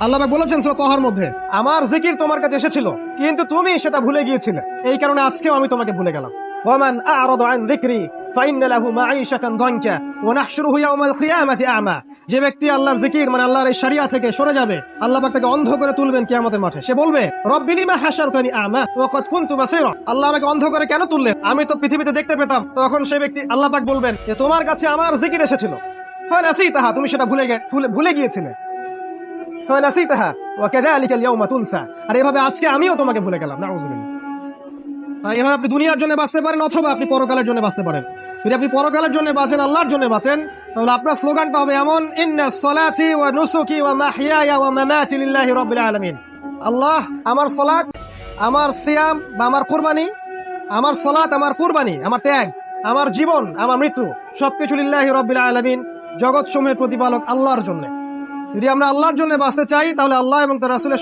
আল্লাহ বলেছেন মধ্যে, আমার জিকির তোমার কাছে এসেছিল, কিন্তু তুমি সেটা ভুলে গিয়েছিলে। এই কারণে আজকেও আমি তোমাকে ভুলে গেলাম। যে ব্যক্তি আল্লাহর জিকির মানে আল্লাহর এই থেকে সরে যাবে, আল্লাহ তাকে অন্ধ করে তুলবেন কিয়ামতের মাঠে। সে বলবে আল্লাহ অন্ধ করে কেন তুললেন? আমি তো পৃথিবীতে দেখতে পেতাম, তখন সেই ব্যক্তি আল্লাহ পাক বলবেন তোমার কাছে আমার জিকির এসেছিল। তুমি সেটা ভুলে- ভুলে গিয়েছিলে। আর এভাবে আজকে আমিও তোমাকে গেলাম। এভাবে আপনি দুনিয়ার জন্য বাঁচতে পারেন, অথবা আপনি পরকালের জন্য বাঁচতে পারেন। যদি আপনি পরকালের জন্য বাঁচেন, আল্লাহর জন্য বাঁচেন, তাহলে আপনার স্লোগানটা হবে এমন আলামিন। আল্লাহ আমার সলাত আমার সিয়াম বা আমার কুরবানি, আমার সলাত আমার কুরবানি, আমার ত্যাগ, আমার জীবন, আমার মৃত্যু, সবকিছু লিল্লাহি আলামিন জগৎ সমূহের প্রতিপালক আল্লাহর জন্য। যদি আমরা আল্লাহর জন্য বাঁচতে চাই তাহলে আল্লাহ এবং তার রাসূলের